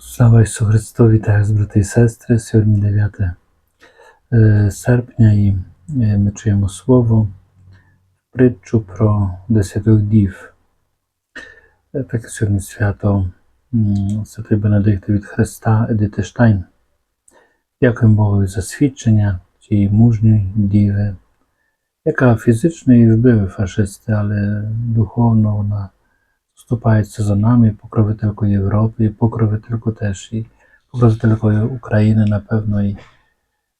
Слава Ісусу Христу, вітаю з брати і сестри. Сьогодні 9 е, серпня і е, ми чуємо слово, притчу про десятих дів. Е, Таке сьогодні свято м, Святий Бенедикт від Христа Едити Штайн. Дякуємо Богу за свідчення цієї мужньої діви, яка фізично її вбили фашисти, але духовно вона вступається за нами, покровителькою Європи, і покровительку теж і покровителькою України, напевно, і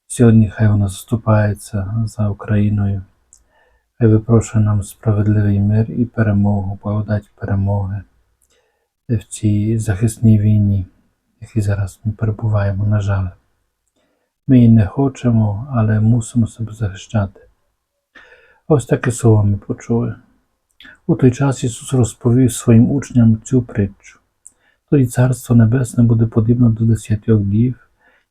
сьогодні хай вона заступається за Україною. Хай випрошує нам справедливий мир і перемогу, благодать перемоги в цій захисній війні, якій зараз ми перебуваємо, на жаль. Ми її не хочемо, але мусимо себе захищати. Ось таке слово ми почули. У той час Ісус розповів своїм учням цю притчу. Тоді Царство Небесне буде подібно до десятьох дів,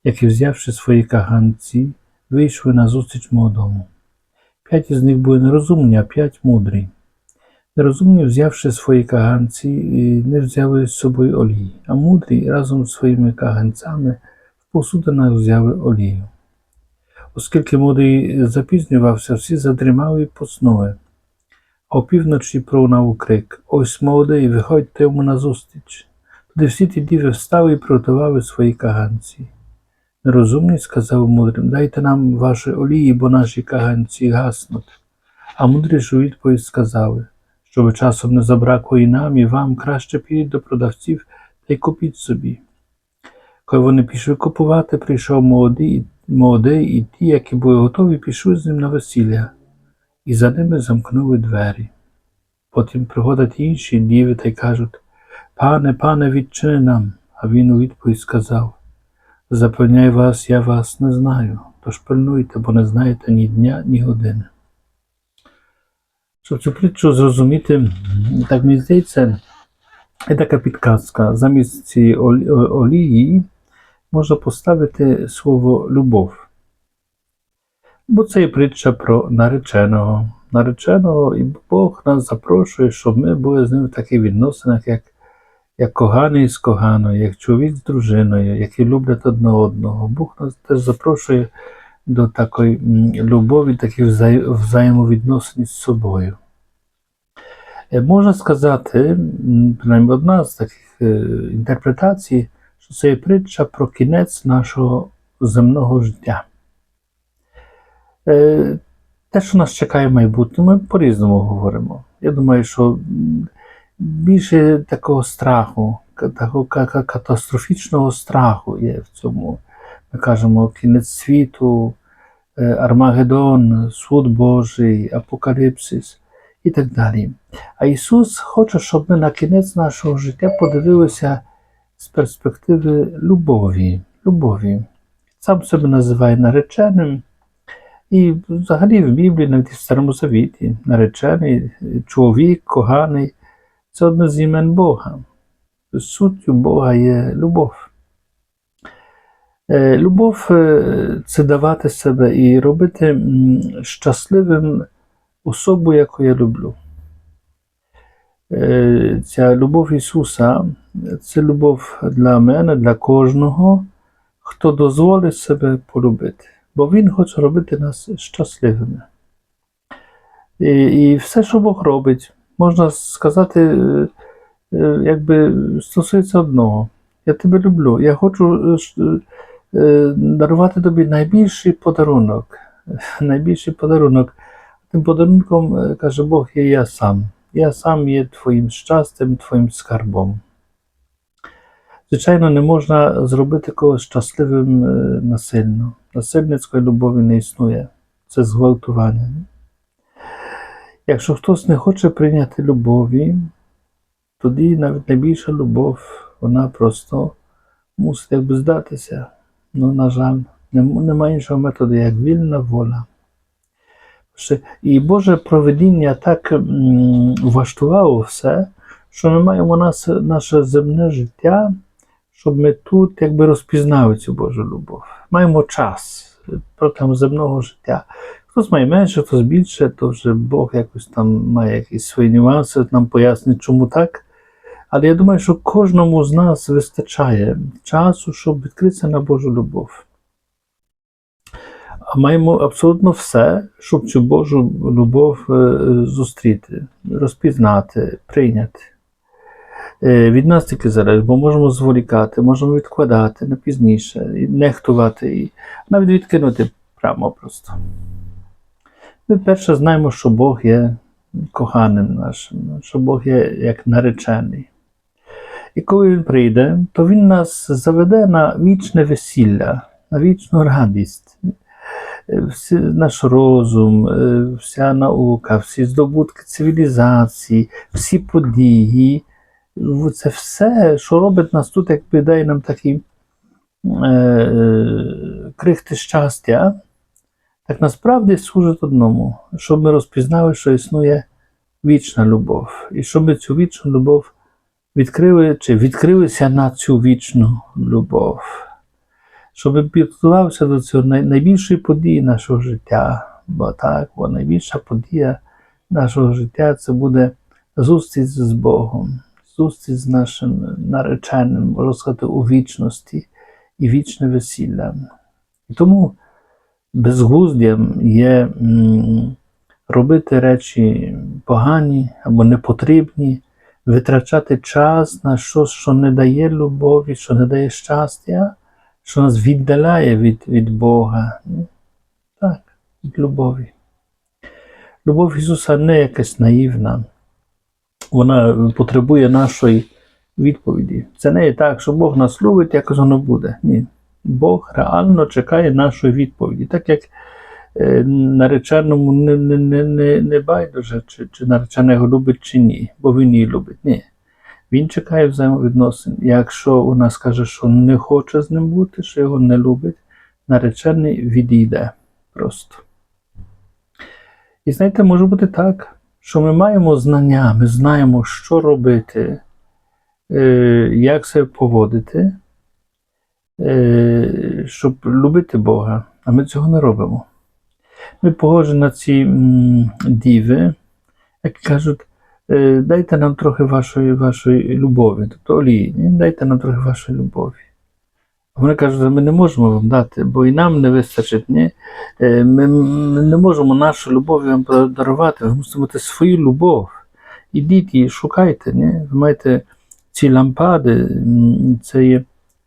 які, взявши свої каганці, вийшли на зустріч молодому. П'ять із них були нерозумні, а п'ять мудрі. Нерозумні, взявши свої каганці, не взяли з собою олії, а мудрі разом з своїми каганцями в посудинах взяли олію. Оскільки мудрий запізнювався, всі задрімали і поснули. Опівночі пролунав крик Ось молодий, виходьте йому назустріч. Тоді всі ті діви встали і приготували свої каганці. Нерозумний сказав мудрим Дайте нам ваші олії, бо наші каганці гаснуть. А мудрі у відповідь сказали, щоб часом не забракло і нам, і вам краще підіть до продавців та й купіть собі. Коли вони пішли купувати, прийшов молодий, молодий, і ті, які були готові, пішли з ним на весілля і за ними замкнули двері. Потім приходять інші діви та й кажуть Пане, пане, відчини нам. А він у відповідь сказав Запевняю вас, я вас не знаю, тож пильнуйте, бо не знаєте ні дня, ні години. Щоб цю притчу зрозуміти, так мені здається, є така підказка. Замість цієї олії можна поставити слово любов. Бо це і притча про нареченого. Нареченого, і Бог нас запрошує, щоб ми були з ним в таких відносинах, як, як коганий з коганою, як чоловік з дружиною, які люблять одне одного. Бог нас теж запрошує до такої любові, таких взаєм- взаємовідносин з собою. Е, Можна сказати, принаймні одна з таких е, інтерпретацій, що це є притча про кінець нашого земного життя. Е, Те, що нас чекає в майбутньому, ми по-різному говоримо. Я думаю, що більше такого страху, такого ка- ка- катастрофічного страху є в цьому. Ми кажемо кінець світу, е, Армагеддон, суд Божий, Апокаліпсис і так далі. А Ісус хоче, щоб ми на кінець нашого життя подивилися з перспективи любові. любові. Сам себе називає нареченим. І взагалі в Біблії, навіть в Старому Завіті, наречений чоловік, коганий це одне з імен Бога. Суттю Бога є любов. Е, Любов е, це давати себе і робити щасливим особу, яку я люблю. Е, Ця любов Ісуса це любов для мене, для кожного, хто дозволить себе полюбити бо Він хоче робити нас щасливими. І, і все, що Бог робить, можна сказати, е, е, якби стосується одного. Я тебе люблю. Я хочу е, дарувати тобі найбільший подарунок. Найбільший подарунок. Тим подарунком, каже Бог, є я сам. Я сам є твоїм щастям, твоїм скарбом. Звичайно, не можна зробити когось щасливим е, насильно. Насильницької любові не існує. Це зґвалтування. Якщо хтось не хоче прийняти любові, тоді навіть найбільша любов, вона просто мусить якби здатися. Ну, на жаль, немає іншого методу, як вільна воля. І Боже проведіння так влаштувало все, що ми маємо нас, наше земне життя, щоб ми тут якби розпізнали цю Божу любов. Маємо час протягом земного життя. Хтось має менше, хтось більше, то вже Бог якось там має якісь свої нюанси, нам пояснить, чому так. Але я думаю, що кожному з нас вистачає часу, щоб відкритися на Божу любов. А маємо абсолютно все, щоб цю Божу любов е, зустріти, розпізнати, прийняти. Е, Від нас тільки залежить, бо можемо зволікати, можемо відкладати на пізніше, нехтувати, і навіть відкинути прямо просто. Ми перше знаємо, що Бог є коханим нашим, що Бог є як наречений. І коли Він прийде, то Він нас заведе на вічне весілля, на вічну радість. Е, Всі, наш розум, е, вся наука, всі здобутки цивілізації, всі події, це все, що робить нас тут, якби дає нам такі е, крихти щастя, так насправді служить одному, щоб ми розпізнали, що існує вічна любов. І щоб ми цю вічну любов відкрили чи відкрилися на цю вічну любов. Щоб підготувався до цього най- найбільшої події нашого життя. Бо так, бо найбільша подія нашого життя це буде зустріч з Богом, зустріч з нашим нареченим, можна сказати, у вічності і вічне весілля. І тому безглуздям є робити речі погані або непотрібні, витрачати час на щось, що не дає любові, що не дає щастя, що нас віддаляє від, від Бога. Так, від любові. Любов Ісуса не якась наївна, вона потребує нашої відповіді. Це не є так, що Бог нас любить, якось воно буде. Ні. Бог реально чекає нашої відповіді. Так як е, нареченому не, не, не, не, не байдуже, чи, чи наречена його любить, чи ні, бо він її любить. Ні. Він чекає взаємовідносин. Якщо вона скаже, що не хоче з ним бути, що його не любить, наречений відійде просто. І знаєте, може бути так, що ми маємо знання, ми знаємо, що робити, е, як себе поводити, е, щоб любити Бога, а ми цього не робимо. Ми погоджені на ці діви, які кажуть, е, дайте нам трохи вашої, вашої любові, тобто олії, дайте нам трохи вашої любові. Вони кажуть, що ми не можемо вам дати, бо і нам не вистачить. Ні? Е, Ми, не можемо нашу любов вам подарувати, ви мусите мати свою любов. Ідіть і шукайте. Ні? Ви маєте ці лампади, це є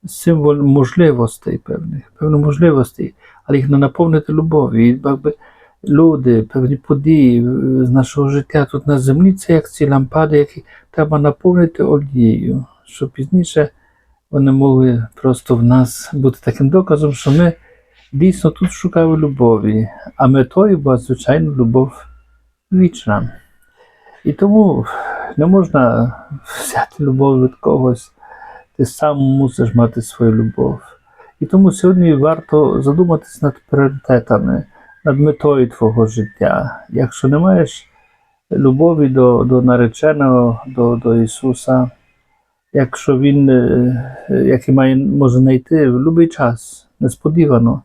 символ можливостей певних, певних можливостей, але їх не наповнити любов'ю. І якби люди, певні події е, з нашого життя тут на землі, це як ці лампади, які треба наповнити олією, щоб пізніше вони могли просто в нас бути таким доказом, що ми дійсно тут шукали любові, а метою була, звичайно, любов вічна. І тому не можна взяти любов від когось, ти сам мусиш мати свою любов. І тому сьогодні варто задуматись над пріоритетами, над метою твого життя. Якщо не маєш любові до, до нареченого, до, до Ісуса, якщо Він, е, е, який має, може знайти в будь-який час, несподівано,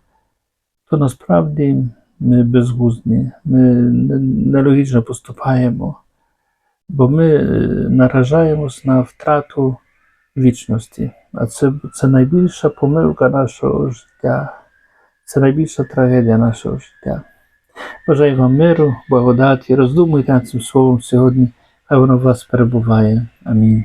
то насправді ми безглузні, ми нелогічно поступаємо, бо ми е, наражаємось на втрату вічності. А це, це найбільша помилка нашого життя, це найбільша трагедія нашого життя. Бажаю вам миру, благодаті, роздумуйте над цим словом сьогодні, хай воно в вас перебуває. Амінь.